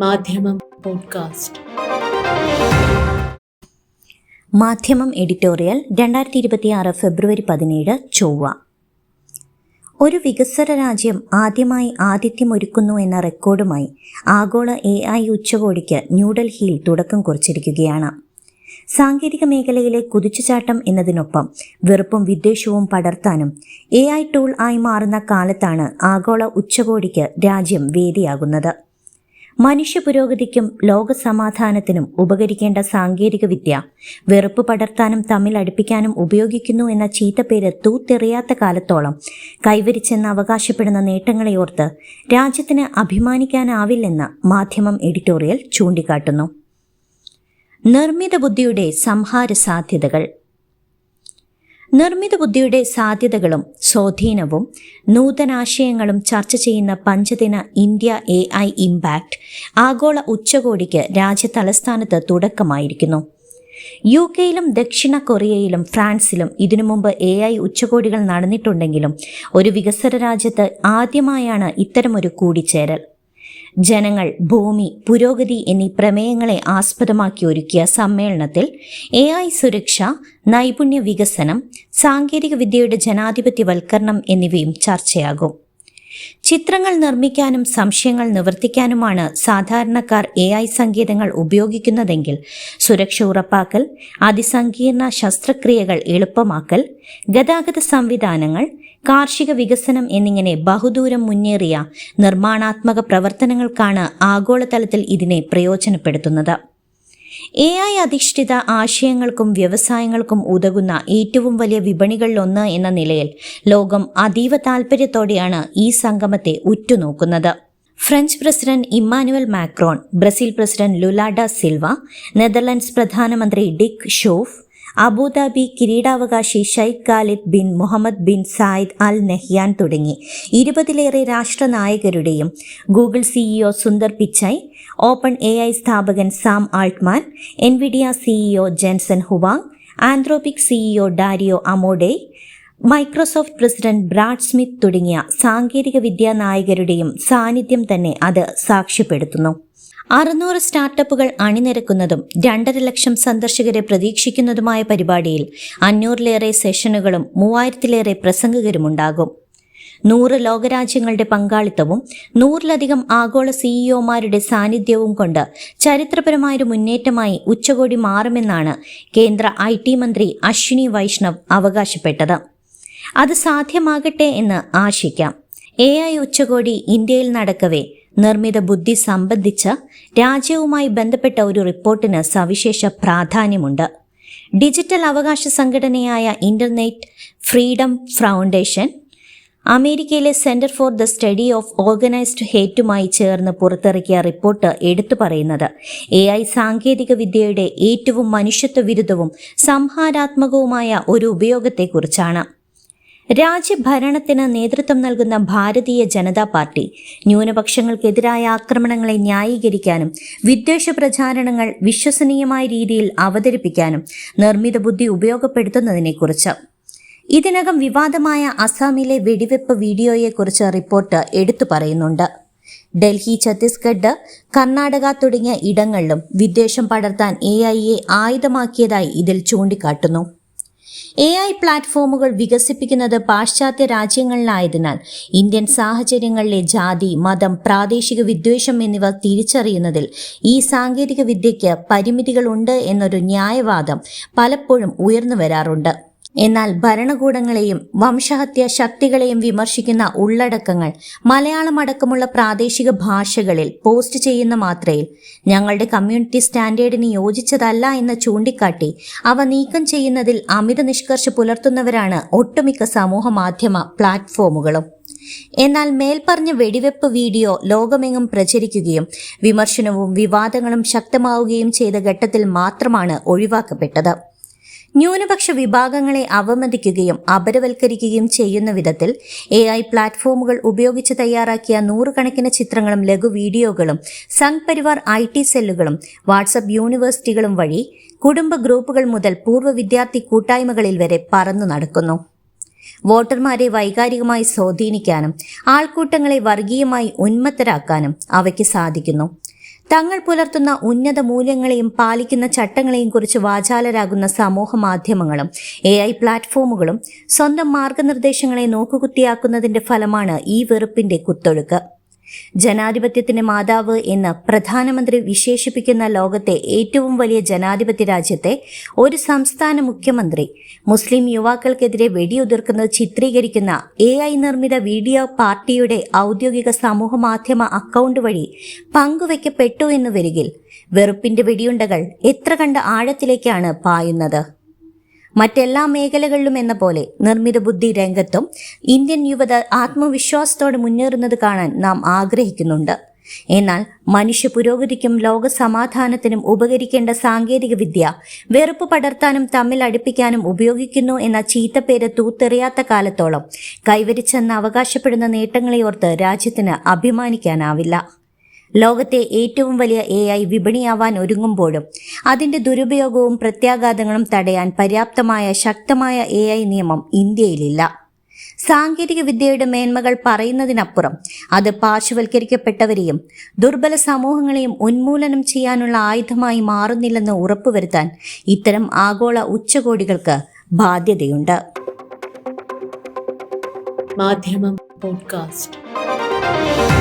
മാധ്യമം പോഡ്കാസ്റ്റ്. മാധ്യമം എഡിറ്റോറിയൽ രണ്ടായിരത്തി ഇരുപത്തിയാറ് ഫെബ്രുവരി പതിനേഴ് ചൊവ്വ. ഒരു വികസ്വര രാജ്യം ആദ്യമായി ആതിഥ്യമൊരുക്കുന്നു എന്ന റെക്കോർഡുമായി ആഗോള എ ഐ ഉച്ചകോടിക്ക് ന്യൂഡൽഹിയിൽ തുടക്കം കുറിച്ചിരിക്കുകയാണ്. സാങ്കേതിക മേഖലയിലെ കുതിച്ചുചാട്ടം എന്നതിനൊപ്പം വെറുപ്പും വിദ്വേഷവും പടർത്താനും എ ഐ ടൂൾ ആയി മാറുന്ന കാലത്താണ് ആഗോള ഉച്ചകോടിക്ക് രാജ്യം വേദിയാകുന്നത്. മനുഷ്യ പുരോഗതിക്കും ലോകസമാധാനത്തിനും ഉപകരിക്കേണ്ട സാങ്കേതികവിദ്യ വെറുപ്പ് പടർത്താനും തമ്മിൽ അടുപ്പിക്കാനും ഉപയോഗിക്കുന്നു എന്ന ചീത്തപ്പേര് തൂത്തെറിയാത്ത കാലത്തോളം കൈവരിച്ചെന്ന് അവകാശപ്പെടുന്ന നേട്ടങ്ങളെയോർത്ത് രാജ്യത്തിന് അഭിമാനിക്കാനാവില്ലെന്ന് മാധ്യമം എഡിറ്റോറിയൽ ചൂണ്ടിക്കാട്ടുന്നു. നിർമ്മിത ബുദ്ധിയുടെ സംഹാര സാധ്യതകൾ നിർമ്മിത ബുദ്ധിയുടെ സാധ്യതകളും സ്വാധീനവും നൂതനാശയങ്ങളും ചർച്ച ചെയ്യുന്ന പഞ്ചദിന ഇന്ത്യ എ ഐ ഇമ്പാക്ട് ആഗോള ഉച്ചകോടിക്ക് രാജ്യ തലസ്ഥാനത്ത് തുടക്കമായിരിക്കുന്നു. യു കെയിലും ദക്ഷിണ കൊറിയയിലും ഫ്രാൻസിലും ഇതിനു മുമ്പ് എ ഐ ഉച്ചകോടികൾ നടന്നിട്ടുണ്ടെങ്കിലും ഒരു വികസന രാജ്യത്ത് ആദ്യമായാണ് ഇത്തരമൊരു കൂടിച്ചേരൽ. ജനങ്ങൾ ഭൂമി പുരോഗതി എന്നീ പ്രമേയങ്ങളെ ആസ്പദമാക്കി ഒരുക്കിയ സമ്മേളനത്തിൽ എ ഐ സുരക്ഷ നൈപുണ്യ വികസനം സാങ്കേതിക വിദ്യയുടെ ജനാധിപത്യവൽക്കരണം എന്നിവയും ചർച്ചയാകും. ചിത്രങ്ങൾ നിർമ്മിക്കാനും സംശയങ്ങൾ നിവർത്തിക്കാനുമാണ് സാധാരണക്കാർ എ ഐ സങ്കേതങ്ങൾ ഉപയോഗിക്കുന്നതെങ്കിൽ സുരക്ഷ ഉറപ്പാക്കൽ അതിസങ്കീർണ ശസ്ത്രക്രിയകൾ എളുപ്പമാക്കൽ ഗതാഗത സംവിധാനങ്ങൾ കാർഷിക വികസനം എന്നിങ്ങനെ ബഹുദൂരം മുന്നേറിയ നിർമ്മാണാത്മക പ്രവർത്തനങ്ങൾക്കാണ് ആഗോളതലത്തിൽ ഇതിനെ പ്രയോജനപ്പെടുത്തുന്നത്. എ ഐ അധിഷ്ഠിത ആശയങ്ങൾക്കും വ്യവസായങ്ങൾക്കും ഉതകുന്ന ഏറ്റവും വലിയ വിപണികളിലൊന്ന് എന്ന നിലയിൽ ലോകം അതീവ താൽപര്യത്തോടെയാണ് ഈ സംഗമത്തെ ഉറ്റുനോക്കുന്നത്. French president Emmanuel Macron Brazil president Lula da Silva Netherlands പ്രധാനമന്ത്രി ഡിക് ഷോഫ് അബുദാബി കിരീടാവകാശി Sheikh Khalid bin Mohammed bin Zayed Al Nahyan തുടങ്ങി. ഇരുപതിലേറെ രാഷ്ട്രനായകരുടെയും Google CEO Sundar Pichai open A I സ്ഥാപകൻ Sam Altman Nvidia CEO Jensen Huang Anthropic CEO Dario Amodei Microsoft president Brad Smith തുടങ്ങിയ സാങ്കേതിക വിദ്യാ നായകരുടെയും സാന്നിധ്യം തന്നെ അത് സാക്ഷ്യപ്പെടുത്തുന്നു. അറുന്നൂറ് സ്റ്റാർട്ടപ്പുകൾ അണിനിരക്കുന്നതും രണ്ടര ലക്ഷം സന്ദർശകരെ പ്രതീക്ഷിക്കുന്നതുമായ പരിപാടിയിൽ അഞ്ഞൂറിലേറെ സെഷനുകളും മൂവായിരത്തിലേറെ പ്രസംഗകരുമുണ്ടാകും. നൂറ് ലോകരാജ്യങ്ങളുടെ പങ്കാളിത്തവും നൂറിലധികം ആഗോള സിഇഒമാരുടെ സാന്നിധ്യവും കൊണ്ട് ചരിത്രപരമായൊരു മുന്നേറ്റമായി ഉച്ചകോടി മാറുമെന്നാണ് കേന്ദ്ര ഐ മന്ത്രി അശ്വിനി വൈഷ്ണവ് അവകാശപ്പെട്ടത്. അത് സാധ്യമാകട്ടെ എന്ന് ആശിക്കാം. എ ഐ ഉച്ചകോടി ഇന്ത്യയിൽ നടക്കവേ നിർമ്മിത ബുദ്ധി സംബന്ധിച്ച രാജ്യവുമായി ബന്ധപ്പെട്ട ഒരു റിപ്പോർട്ടിന് സവിശേഷ പ്രാധാന്യമുണ്ട്. ഡിജിറ്റൽ അവകാശ സംഘടനയായ ഇന്റർനെറ്റ് ഫ്രീഡം ഫൗണ്ടേഷൻ അമേരിക്കയിലെ centre for the study of organised ഹേറ്റുമായി ചേർന്ന് പുറത്തിറക്കിയ റിപ്പോർട്ട് എടുത്തു പറയുന്നത്. എ ഐ സാങ്കേതിക വിദ്യയുടെ ഏറ്റവും മനുഷ്യത്വ വിരുദ്ധവും സംഹാരാത്മകവുമായ ഒരു ഉപയോഗത്തെക്കുറിച്ചാണ്. രാജ്യഭരണത്തിന് നേതൃത്വം നൽകുന്ന ഭാരതീയ ജനതാ പാർട്ടി ന്യൂനപക്ഷങ്ങൾക്കെതിരായ ആക്രമണങ്ങളെ ന്യായീകരിക്കാനും വിദ്വേഷ പ്രചാരണങ്ങൾ വിശ്വസനീയമായ രീതിയിൽ അവതരിപ്പിക്കാനും നിർമ്മിത ബുദ്ധി ഉപയോഗപ്പെടുത്തുന്നതിനെക്കുറിച്ച്. ഇതിനകം വിവാദമായ അസാമിലെ വെടിവെപ്പ് വീഡിയോയെക്കുറിച്ച് റിപ്പോർട്ട് എടുത്തു പറയുന്നുണ്ട്. ഡൽഹി ഛത്തീസ്ഗഡ് കർണാടക തുടങ്ങിയ ഇടങ്ങളിലും വിദ്വേഷം പടർത്താൻ എ ഐയെ ആയുധമാക്കിയതായി ഇതിൽ ചൂണ്ടിക്കാട്ടുന്നു. എ ഐ പ്ലാറ്റ്ഫോമുകൾ വികസിപ്പിക്കുന്നത് പാശ്ചാത്യ രാജ്യങ്ങളിലായതിനാൽ ഇന്ത്യൻ സാഹചര്യങ്ങളിലെ ജാതി മതം പ്രാദേശിക വിദ്വേഷം എന്നിവ തിരിച്ചറിയുന്നതിൽ ഈ സാങ്കേതിക വിദ്യയ്ക്ക് പരിമിതികളുണ്ട് എന്നൊരു ന്യായവാദം പലപ്പോഴും ഉയർന്നു വരാറുണ്ട്. എന്നാൽ ഭരണകൂടങ്ങളെയും വംശഹത്യ ശക്തികളെയും വിമർശിക്കുന്ന ഉള്ളടക്കങ്ങൾ മലയാളം അടക്കമുള്ള പ്രാദേശിക ഭാഷകളിൽ പോസ്റ്റ് ചെയ്യുന്ന മാത്രയിൽ ഞങ്ങളുടെ കമ്മ്യൂണിറ്റി സ്റ്റാൻഡേർഡിന് യോജിച്ചതല്ല എന്ന് ചൂണ്ടിക്കാട്ടി അവ നീക്കം ചെയ്യുന്നതിൽ അമിത നിഷ്കർഷ പുലർത്തുന്നവരാണ് ഒട്ടുമിക്ക സമൂഹ മാധ്യമ പ്ലാറ്റ്ഫോമുകളും. എന്നാൽ മേൽപ്പറഞ്ഞ വെടിവെപ്പ് വീഡിയോ ലോകമെങ്ങും പ്രചരിക്കുകയും വിമർശനവും വിവാദങ്ങളും ശക്തമാവുകയും ചെയ്ത ഘട്ടത്തിൽ മാത്രമാണ് ഒഴിവാക്കപ്പെട്ടത്. ന്യൂനപക്ഷ വിഭാഗങ്ങളെ അവമതിക്കുകയും അപരവൽക്കരിക്കുകയും ചെയ്യുന്ന വിധത്തിൽ എ ഐ പ്ലാറ്റ്ഫോമുകൾ ഉപയോഗിച്ച് തയ്യാറാക്കിയ നൂറുകണക്കിന് ചിത്രങ്ങളും ലഘു വീഡിയോകളും സംഘ് പരിവാർ ഐ ടി സെല്ലുകളും വാട്സപ്പ് യൂണിവേഴ്സിറ്റികളും വഴി കുടുംബ ഗ്രൂപ്പുകൾ മുതൽ പൂർവ വിദ്യാർത്ഥി കൂട്ടായ്മകളിൽ വരെ പറന്നു നടക്കുന്നു. വോട്ടർമാരെ വൈകാരികമായി സ്വാധീനിക്കാനും ആൾക്കൂട്ടങ്ങളെ വർഗീയമായി ഉന്മത്തരാക്കാനും അവയ്ക്ക് സാധിക്കുന്നു. തങ്ങൾ പുലർത്തുന്ന ഉന്നത മൂല്യങ്ങളെയും പാലിക്കുന്ന ചട്ടങ്ങളെയും കുറിച്ച് വാചാലരാകുന്ന സമൂഹ മാധ്യമങ്ങളും എ ഐ പ്ലാറ്റ്ഫോമുകളും സ്വന്തം മാർഗനിർദ്ദേശങ്ങളെ നോക്കുകുത്തിയാക്കുന്നതിന്റെ ഫലമാണ് ഈ വെറുപ്പിന്റെ കുത്തൊഴുക്ക്. ജനാധിപത്യത്തിന്റെ മാതാവ് എന്ന് പ്രധാനമന്ത്രി വിശേഷിപ്പിക്കുന്ന ലോകത്തെ ഏറ്റവും വലിയ ജനാധിപത്യ രാജ്യത്തെ ഒരു സംസ്ഥാന മുഖ്യമന്ത്രി മുസ്ലിം യുവാക്കൾക്കെതിരെ വെടിയുതിർക്കുന്നത് ചിത്രീകരിക്കുന്ന എ ഐ നിർമ്മിത വീഡിയോ പാർട്ടിയുടെ ഔദ്യോഗിക സമൂഹ മാധ്യമ അക്കൗണ്ട് വഴി പങ്കുവയ്ക്കപ്പെട്ടു എന്ന് വരികിൽ വെറുപ്പിന്റെ വെടിയുണ്ടകൾ എത്ര കണ്ട ആഴത്തിലേക്കാണ് പായുന്നത്? മറ്റെല്ലാ മേഖലകളിലും എന്ന പോലെ നിർമ്മിത ബുദ്ധി രംഗത്തും ഇന്ത്യൻ യുവത ആത്മവിശ്വാസത്തോടെ മുന്നേറുന്നത് കാണാൻ നാം ആഗ്രഹിക്കുന്നുണ്ട്. എന്നാൽ മനുഷ്യ പുരോഗതിക്കും ലോക സമാധാനത്തിനും ഉപകരിക്കേണ്ട സാങ്കേതിക വിദ്യ വെറുപ്പ് പടർത്താനും തമ്മിൽ അടുപ്പിക്കാനും ഉപയോഗിക്കുന്നു എന്ന ചീത്തപ്പേര് തൂത്തെറിയാത്ത കാലത്തോളം കൈവരിച്ചെന്ന് അവകാശപ്പെടുന്ന നേട്ടങ്ങളെ ഓർത്ത് രാജ്യത്തിന് അഭിമാനിക്കാനാവില്ല. ലോകത്തെ ഏറ്റവും വലിയ എ ഐ വിപണിയാവാൻ ഒരുങ്ങുമ്പോഴും അതിന്റെ ദുരുപയോഗവും പ്രത്യാഘാതങ്ങളും തടയാൻ പര്യാപ്തമായ ശക്തമായ എ ഐ നിയമം ഇന്ത്യയിലില്ല. സാങ്കേതിക വിദ്യയുടെ മേന്മകൾ പറയുന്നതിനപ്പുറം അത് പാർശ്വവൽക്കരിക്കപ്പെട്ടവരെയും ദുർബല സമൂഹങ്ങളെയും ഉന്മൂലനം ചെയ്യാനുള്ള ആയുധമായി മാറുന്നില്ലെന്ന് ഉറപ്പുവരുത്താൻ ഇത്തരം ആഗോള ഉച്ചകോടികൾക്ക് ബാധ്യതയുണ്ട്. മാധ്യമം പോഡ്കാസ്റ്റ്.